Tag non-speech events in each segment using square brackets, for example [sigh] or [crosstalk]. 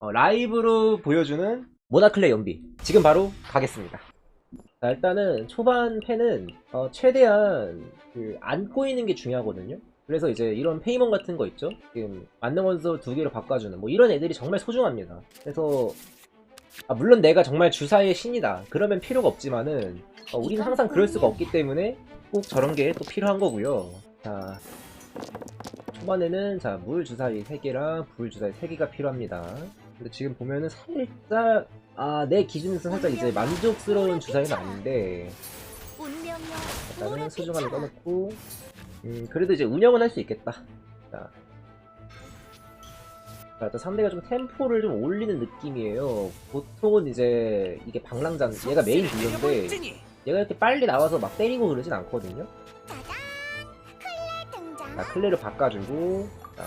어, 라이브로 보여주는 모나클레 연비. 지금 바로 가겠습니다. 자, 일단은 초반 팬은 어, 최대한 그 안 꼬이는 게 중요하거든요. 그래서 이제 이런 페이먼 같은 거 있죠? 지금 만능 원소 두 개로 바꿔주는. 뭐 이런 애들이 정말 소중합니다. 그래서 아, 물론 내가 정말 주사의 신이다. 그러면 필요가 없지만은 어, 우리는 항상 그럴 수가 없기 때문에 꼭 저런 게 또 필요한 거고요. 자 초반에는 자물 주사위 3개랑 불 주사위 3개가 필요합니다 근데 지금 보면은 살짝 아 내 기준에서 살짝 이제 만족스러운 주사위는 아닌데. 일단은 소중함을 꺼놓고 음 그래도 이제 운영은 할 수 있겠다. 자. 자, 일단 상대가 좀 템포를 좀 올리는 느낌이에요. 보통은 이제 이게 방랑장 얘가 메인 딜러인데 얘가 이렇게 빨리 나와서 막 때리고 그러진 않거든요. 자, 클레를 바꿔주고, 자,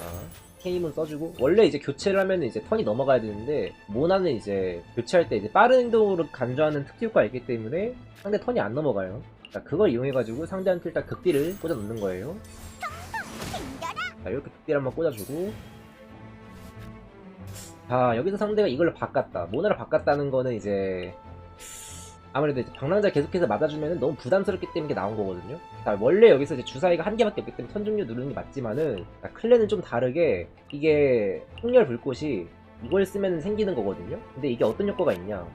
케임은 써주고, 원래 이제 교체를 하면 이제 턴이 넘어가야 되는데, 모나는 이제 교체할 때 이제 빠른 행동으로 간주하는 특수 효과가 있기 때문에 상대 턴이 안 넘어가요. 자, 그걸 이용해가지고 상대한테 일단 극딜을 꽂아 넣는 거예요. 자, 이렇게 극딜 한번 꽂아주고, 자, 여기서 상대가 이걸로 바꿨다. 모나를 바꿨다는 거는 이제, 아무래도 이제 방랑자 계속해서 맞아주면 너무 부담스럽기 때문에 나온 거거든요. 자, 원래 여기서 이제 주사위가 한 개밖에 없기 때문에 선중류 누르는 게 맞지만은, 자, 클레는 좀 다르게, 이게 폭렬 불꽃이 이걸 쓰면 생기는 거거든요. 근데 이게 어떤 효과가 있냐.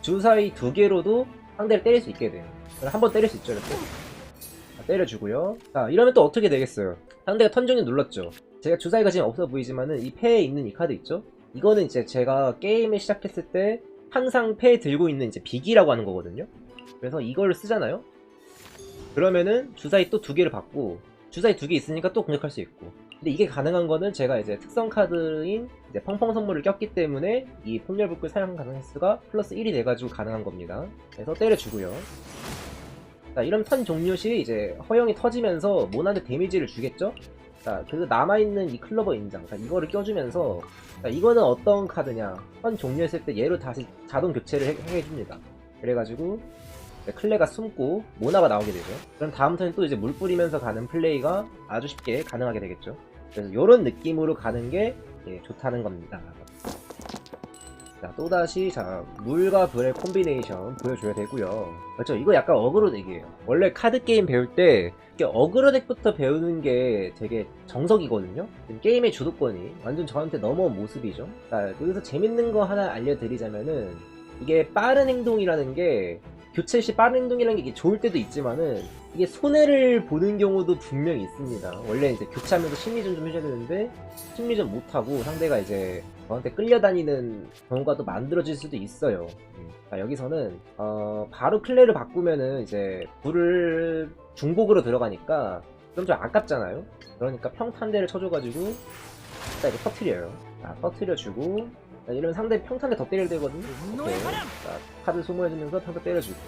주사위 두 개로도 상대를 때릴 수 있게 돼요. 한 번 때릴 수 있죠, 이렇게. 자, 때려주고요. 자, 이러면 또 어떻게 되겠어요? 상대가 턴중류 눌렀죠. 제가 주사위가 지금 없어 보이지만은 이 패에 있는 이 카드 있죠? 이거는 이제 제가 게임을 시작했을 때 항상 패에 들고 있는 이제 비기라고 하는 거거든요. 그래서 이걸 쓰잖아요. 그러면은 주사위 또 두 개를 받고 주사위 두 개 있으니까 또 공격할 수 있고. 근데 이게 가능한 거는 제가 이제 특성 카드인 이제 펑펑 선물을 꼈기 때문에 이 폭렬불꽃 사용 가능 횟수가 플러스 1이 돼가지고 가능한 겁니다. 그래서 때려주고요. 자, 이런 턴 종료 시 이제 허영이 터지면서 모나한테 데미지를 주겠죠? 자, 그리고 남아있는 이 클로버 인장. 자, 이거를 껴주면서 자, 이거는 어떤 카드냐? 턴 종료했을 때 얘로 다시 자동 교체를 해, 해줍니다. 그래가지고 이제 클레가 숨고 모나가 나오게 되죠. 그럼 다음 턴에 또 이제 물 뿌리면서 가는 플레이가 아주 쉽게 가능하게 되겠죠. 그래서 이런 느낌으로 가는 게 예, 좋다는 겁니다. 자, 또다시, 자, 물과 불의 콤비네이션 보여줘야 되고요 그렇죠. 이거 약간 어그로 덱이에요. 원래 카드 게임 배울 때, 어그로 덱부터 배우는 게 되게 정석이거든요? 게임의 주도권이 완전 저한테 넘어온 모습이죠. 자, 여기서 재밌는 거 하나 알려드리자면은, 이게 빠른 행동이라는 게, 교체 시 빠른 행동이라는 게 좋을 때도 있지만은, 이게 손해를 보는 경우도 분명히 있습니다. 원래 이제 교체하면서 심리전 좀 해줘야 되는데, 심리전 못하고 상대가 이제 저한테 끌려다니는 경우가 또 만들어질 수도 있어요. 음. 자, 여기서는 어, 바로 클레를 바꾸면은 이제 불을 중복으로 들어가니까 좀좀 아깝잖아요. 그러니까 평탄대를 쳐줘가지고 자 이제 터트려요. 자 터트려주고 자, 이러면 상대 평탄대 더 때려야 되거든요. 오케이. 자 카드 소모해주면서 평타 때려주고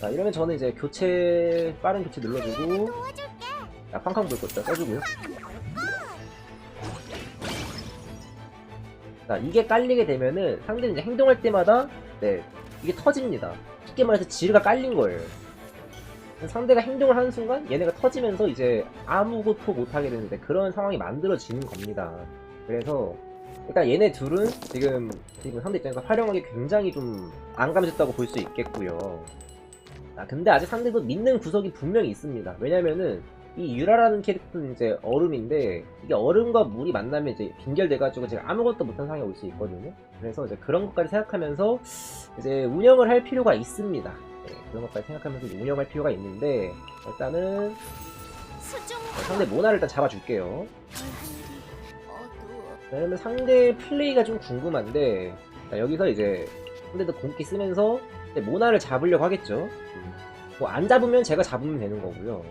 자 이러면 저는 이제 교체 빠른 교체 눌러주고 자 팡팡 불 것도 써주고요. 자, 이게 깔리게 되면은 상대는 이제 행동할 때마다 네, 이게 터집니다. 쉽게 말해서 지르가 깔린 거예요. 상대가 행동을 하는 순간 얘네가 터지면서 이제 아무것도 못하게 되는데 그런 상황이 만들어지는 겁니다. 그래서 일단 얘네 둘은 지금 지금 상대 입장에서 활용하기 굉장히 좀 안 감졌다고 볼 수 있겠고요. 아, 근데 아직 상대도 믿는 구석이 분명히 있습니다. 왜냐면은 이 유라라는 캐릭터는 이제 얼음인데 이게 얼음과 물이 만나면 이제 빙결돼가지고 제가 아무것도 못한 상황이 올 수 있거든요. 그래서 이제 그런 것까지 생각하면서 이제 운영을 할 필요가 있습니다. 네, 그런 것까지 생각하면서 운영할 필요가 있는데 일단은 상대 모나를 일단 잡아줄게요. 왜냐면 상대 플레이가 좀 궁금한데 자, 여기서 이제 상대도 공기 쓰면서 모나를 잡으려고 하겠죠. 뭐 안 잡으면 제가 잡으면 되는 거고요.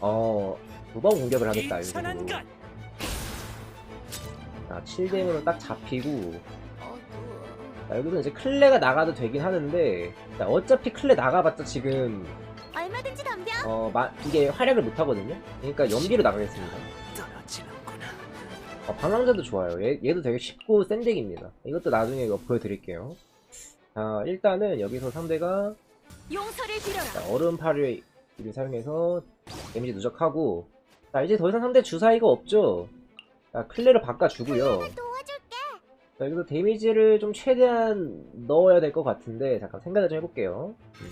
어, 두 번 공격을 하겠다, 이런 식으로. 자, 7댐으로 딱 잡히고. 자, 여기서 이제 클레가 나가도 되긴 하는데, 자, 어차피 클레 나가봤자 지금, 얼마든지 덤벼. 어, 마, 이게 활약을 못 하거든요? 그러니까 연비로 나가겠습니다. 어, 방랑자도 좋아요. 얘, 얘도 되게 쉽고 센 덱입니다. 이것도 나중에 이거 보여드릴게요. 자, 일단은 여기서 상대가 용서를 빌어라. 자, 얼음 파류를 사용해서 데미지 누적하고 자 이제 더 이상 상대 주사위가 없죠 자, 클레를 바꿔주고요. 자, 여기서 데미지를 좀 최대한 넣어야 될 것 같은데 잠깐 생각을 좀 해볼게요. 음.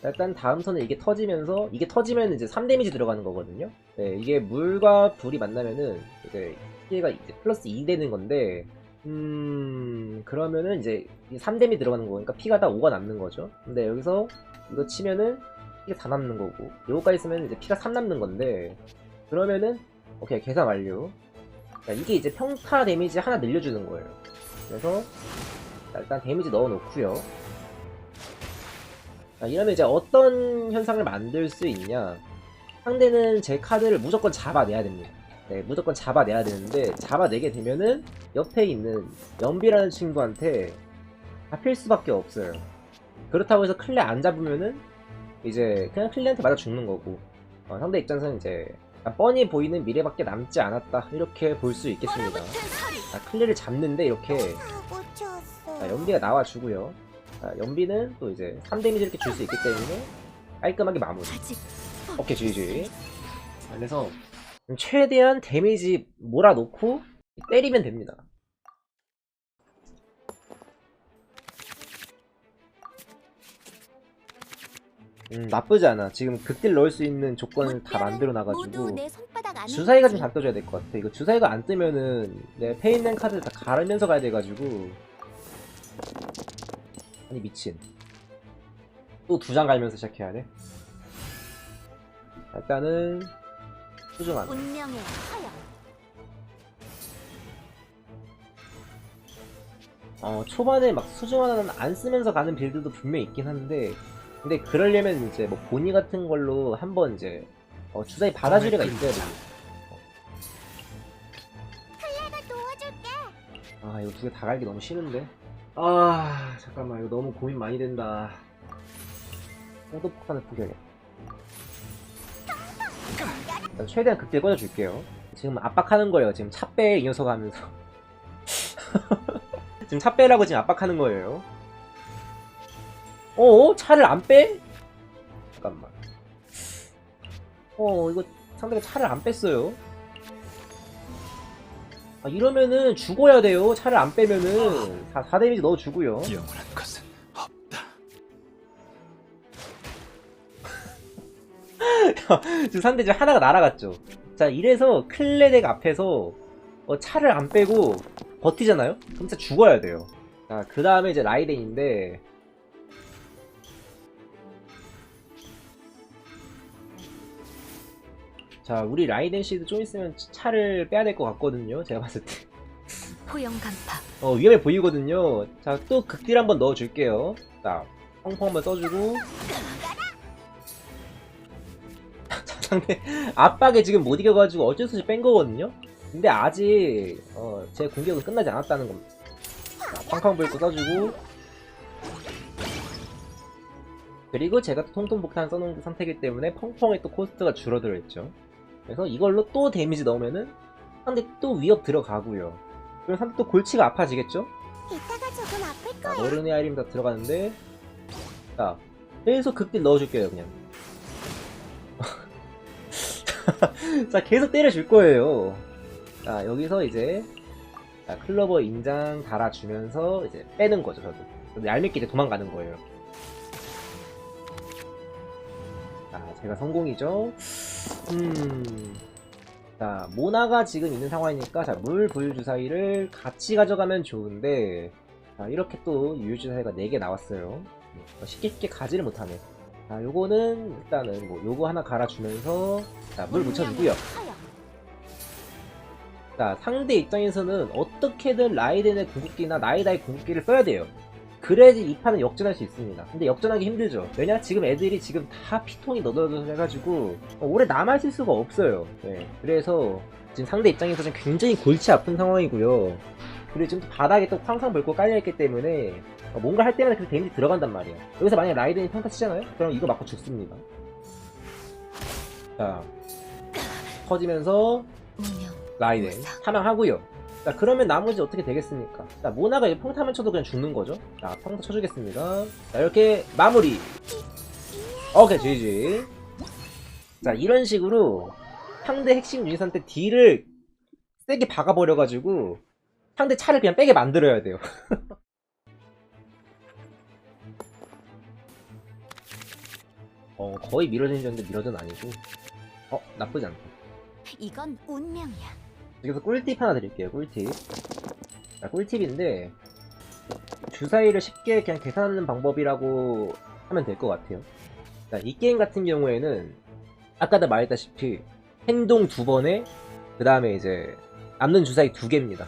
자, 일단 다음 선에 이게 터지면서 이게 터지면 이제 3데미지 들어가는 거거든요. 네, 이게 물과 불이 만나면은 이제 피해가 이제 플러스 2 되는 건데 음 그러면은 이제 3데미 들어가는 거니까 피가 다 5가 남는 거죠. 근데 여기서 이거 치면은 피가 4 남는 거고 요거까지 쓰면 이제 피가 3 남는 건데 그러면은 오케이 계산 완료. 자, 이게 이제 평타 데미지 하나 늘려주는 거예요. 그래서 자, 일단 데미지 넣어놓고요. 자, 이러면 이제 어떤 현상을 만들 수 있냐? 상대는 제 카드를 무조건 잡아내야 됩니다. 네, 무조건 잡아내야 되는데 잡아내게 되면은 옆에 있는 연비라는 친구한테 잡힐 수밖에 없어요. 그렇다고 해서 클레 안 잡으면은 이제 그냥 클레한테 맞아 죽는 거고 어, 상대 입장에서는 이제 뻔히 보이는 미래밖에 남지 않았다 이렇게 볼 수 있겠습니다. 자, 클레를 잡는데 이렇게. 자, 연비가 나와주고요. 자, 연비는 또 이제 3데미지 이렇게 줄 수 있기 때문에 깔끔하게 마무리. 오케이, GG. 그래서 최대한 데미지 몰아놓고 때리면 됩니다. 음, 나쁘지 않아. 지금 극딜 넣을 수 있는 조건을 다 만들어 놔가지고 주사위가 좀 떠줘야 될 것 같아. 이거 주사위가 안 뜨면은 내 페인낸 카드를 다 갈으면서 가야 돼가지고 아니 미친. 또 두 장 갈면서 시작해야 돼. 일단은 소중한. 운명의 하여. 어 초반에 막 수중하는 안 쓰면서 가는 빌드도 분명히 있긴 한데 근데 그러려면 이제 뭐 보니 같은 걸로 한번 이제 어, 주사위 받아주리가 있어야 됩니다. 내가 도와줄게. 아 이거 두 개 다 갈기 너무 싫은데? 아 잠깐만. 이거 너무 고민 많이 된다. 홍도폭탄을 포기하겠다. 일단 최대한 극딜 꺼져줄게요. 지금 압박하는 거예요. 지금 차 빼 이 녀석 하면서. [laughs] 지금 차 빼라고 지금 압박하는 거예요 어? 차를 안 빼? 잠깐만 어 이거 상대가 차를 안 뺐어요 아, 이러면은 죽어야 돼요. 차를 안 빼면은 4, 4 데미지 넣어 주고요. 영원한 것은 없다. [laughs] 지금 상대 지금 하나가 날아갔죠. 자, 이래서 클레덱 앞에서 어, 차를 안 빼고 버티잖아요? 그럼 진짜 죽어야 돼요. 자, 그 다음에 이제 라이덴인데 자, 우리 라이덴 씨도 좀 있으면 차를 빼야 될 것 같거든요. 제가 봤을 때. 포영 간파. 어, 위험해 보이거든요. 자, 또 극딜 한번 넣어줄게요. 자, 펑펑 한번 써주고. 자, [laughs] 상대 압박에 지금 못 이겨가지고 어쩔 수 없이 뺀 거거든요. 근데 아직 어, 제 공격은 끝나지 않았다는 겁니다. 자, 펑펑 불고 써주고. 그리고 제가 또 통통 폭탄 써놓은 상태이기 때문에 펑펑의 또 코스트가 줄어들어 있죠. 그래서 이걸로 또 데미지 넣으면은 상대 또 위협 들어가고요. 그럼 상대 또 골치가 아파지겠죠? 이따가 조금 아플 자, 거야. 노르네 아이림 다 들어가는데 자 계속 극딜 넣어줄게요 그냥 [laughs] 자 계속 때려줄 거예요 자 여기서 이제 자, 클로버 인장 달아주면서 이제 빼는 거죠 저도 근데 얄밉게 이제 도망가는 거예요 자 제가 성공이죠 음 자, 모나가 지금 있는 상황이니까, 자, 물, 불 주사위를 같이 가져가면 좋은데, 자, 이렇게 또 유유 주사위가 4개 나왔어요. 어, 쉽게 쉽게 가지를 못하네. 자, 요거는, 일단은, 뭐, 요거 하나 갈아주면서, 자, 물 묻혀주고요. 자, 상대 입장에서는 어떻게든 라이덴의 궁극기나 나이다의 궁극기를 써야 돼요. 그래야지 이 판은 역전할 수 있습니다. 근데 역전하기 힘들죠. 왜냐? 지금 애들이 지금 다 피통이 너덜너덜 해가지고 어, 오래 남아있을 수가 없어요. 네. 그래서 지금 상대 입장에서 는 굉장히 골치 아픈 상황이고요. 그리고 지금 또 바닥에 또 황상 벌고 깔려있기 때문에 어, 뭔가 할 때마다 그 데미지 들어간단 말이에요. 여기서 만약에 라이덴이 평타 치잖아요? 그럼 이거 맞고 죽습니다. 자, 터지면서. 라이덴. 사망하고요. 자 그러면 나머지 어떻게 되겠습니까? 자 모나가 이 평타만 쳐도 그냥 죽는 거죠. 자 평타 쳐주겠습니다. 자 이렇게 마무리. 오케이 GG. 자 이런 식으로 상대 핵심 유닛한테 딜을 세게 박아버려가지고 상대 차를 그냥 빼게 만들어야 돼요. [laughs] 어 거의 미러전이 었는데 미러전 아니고 어 나쁘지 않다. 이건 운명이야. 여기서 꿀팁 하나 드릴게요. 꿀팁. 자, 꿀팁인데 주사위를 쉽게 그냥 계산하는 방법이라고 하면 될 것 같아요. 자, 이 게임 같은 경우에는 아까도 말했다시피 행동 두 번에 그 다음에 이제 남는 주사위 두 개입니다.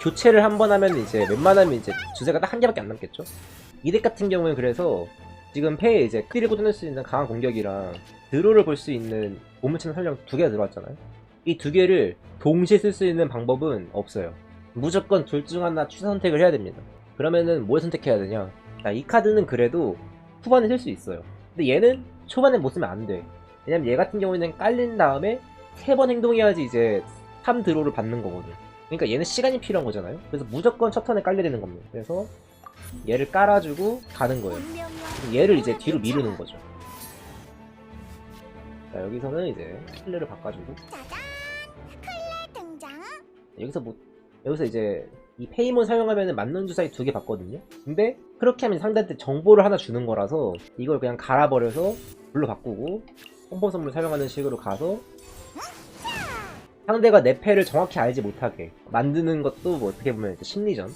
교체를 한 번 하면 이제 웬만하면 이제 주사위가 딱 한 개밖에 안 남겠죠. 이 덱 같은 경우는 그래서 지금 패에 이제 크리를 꽂아낼 수 있는 강한 공격이랑 드로를 볼 수 있는 보물체는 설정 두 개가 들어왔잖아요. 이 두 개를 동시에 쓸 수 있는 방법은 없어요. 무조건 둘 중 하나 취사 선택을 해야 됩니다. 그러면은 뭘 선택해야 되냐? 자, 이 카드는 그래도 후반에 쓸 수 있어요. 근데 얘는 초반에 못 쓰면 안 돼. 왜냐면 얘 같은 경우에는 깔린 다음에 세 번 행동해야지 이제 3 드로를 받는 거거든. 그러니까 얘는 시간이 필요한 거잖아요. 그래서 무조건 첫 턴에 깔려야 되는 겁니다. 그래서 얘를 깔아주고 가는 거예요. 얘를 이제 뒤로 미루는 거죠. 자, 여기서는 이제 킬러를 바꿔주고. 여기서 뭐 여기서 이제 이 페이몬 사용하면 맞는 주사위 두 개 받거든요. 근데 그렇게 하면 상대한테 정보를 하나 주는 거라서 이걸 그냥 갈아버려서 불로 바꾸고 홍보 선물 사용하는 식으로 가서 상대가 내 패를 정확히 알지 못하게 만드는 것도 뭐 어떻게 보면 심리전.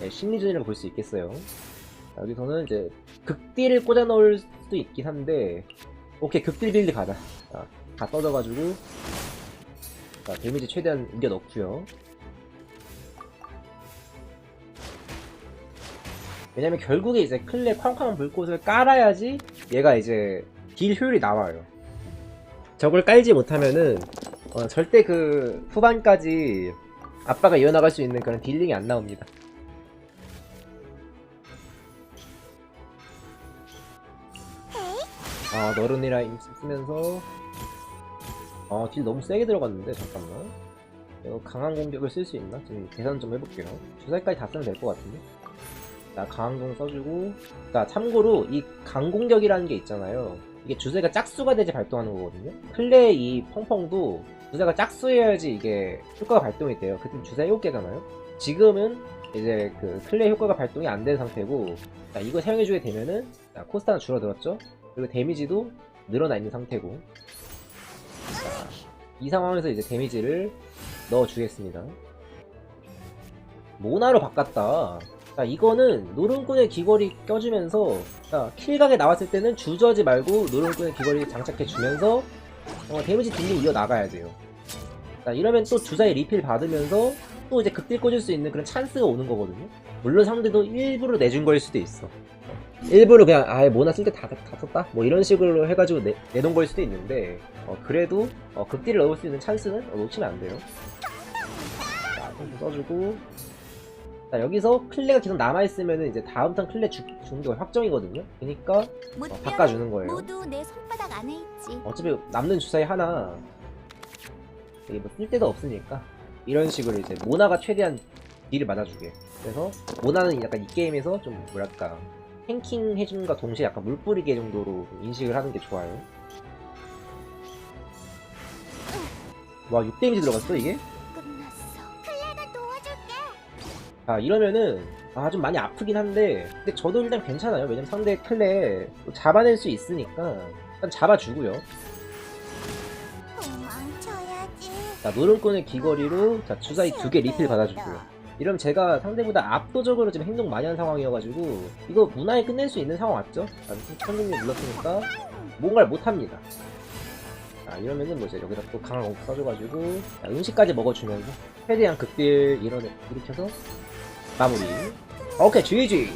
네, 심리전이라고 볼 수 있겠어요. 자, 여기서는 이제 극딜을 꽂아 넣을 수도 있긴 한데 오케이 극딜 빌드 가자. 자, 다 써져가지고 자 데미지 최대한 이겨 넣고요. 왜냐면 결국에 이제 클레 쾅쾅 불꽃을 깔아야지 얘가 이제 딜 효율이 나와요. 저걸 깔지 못하면은 어, 절대 그 후반까지 아빠가 이어나갈 수 있는 그런 딜링이 안 나옵니다. 아 너른이라 임 쓰면서 아딜 너무 세게 들어갔는데 잠깐만. 이거 강한 공격을 쓸 수 있나? 지금 계산 좀 해볼게요. 주사위까지 다 쓰면 될 것 같은데? 자 강한 공 써주고. 자 참고로 이 강공격이라는 게 있잖아요. 이게 주사위가 짝수가 돼야지 발동하는 거거든요. 클레 이 펑펑도 주사위가 짝수여야지 이게 효과가 발동이 돼요. 그때 주사위 7개잖아요. 지금은 이제 그 클레 효과가 발동이 안 된 상태고 자 이거 사용해주게 되면은 자 코스타는 줄어들었죠? 그리고 데미지도 늘어나 있는 상태고. 자, 이 상황에서 이제 데미지를 넣어주겠습니다. 모나로 바꿨다. 자 이거는 노른꾼의 귀걸이 껴주면서 자, 킬각에 나왔을 때는 주저하지 말고 노른꾼의 귀걸이 장착해주면서 어, 데미지 딜링 이어나가야 돼요. 자 이러면 또 주사위 리필 받으면서 또 이제 극딜 꽂을 수 있는 그런 찬스가 오는 거거든요. 물론 상대도 일부러 내준 거일 수도 있어 일부러 그냥 아예 모나 쓸 때다 다 썼다? 뭐 이런 식으로 해가지고 내, 내놓은 거일 수도 있는데 어, 그래도 어, 극딜을 넣을 수 있는 찬스는 어, 놓치면 안 돼요. 자좀 써주고. 자 여기서 클레가 계속 남아있으면 이제 다음 턴 클레 주, 주는 게 확정이거든요? 그러니까 무뼈 어, 바꿔주는 거예요. 모두 내 손바닥 안에 있지. 어차피 남는 주사위 하나. 이게 뭐 쓸 데도 없으니까. 이런 식으로 이제 모나가 최대한 딜을 맞아주게. 그래서 모나는 약간 이 게임에서 좀 뭐랄까 탱킹 해줌과 동시에 약간 물 뿌리게 정도로 인식을 하는 게 좋아요 와 6데미지 들어갔어 이게? 아 이러면은 아 좀 많이 아프긴 한데 근데 저도 일단 괜찮아요 왜냐면 상대 클레 또 잡아낼 수 있으니까 일단 잡아주고요. 자 노른꾼의 귀걸이로 자 주사위 두 개 리필 받아주고요 이러면 제가 상대보다 압도적으로 지금 행동 많이 한 상황이어가지고 이거 무난히 끝낼 수 있는 상황 맞죠? 천둥이 눌렀으니까 뭔가를 못합니다. 자 이러면은 뭐 이제 여기다 또 강한 공격 써줘가지고 자, 음식까지 먹어주면서 최대한 극딜 이런 일으켜서 마무리. 오케이 GG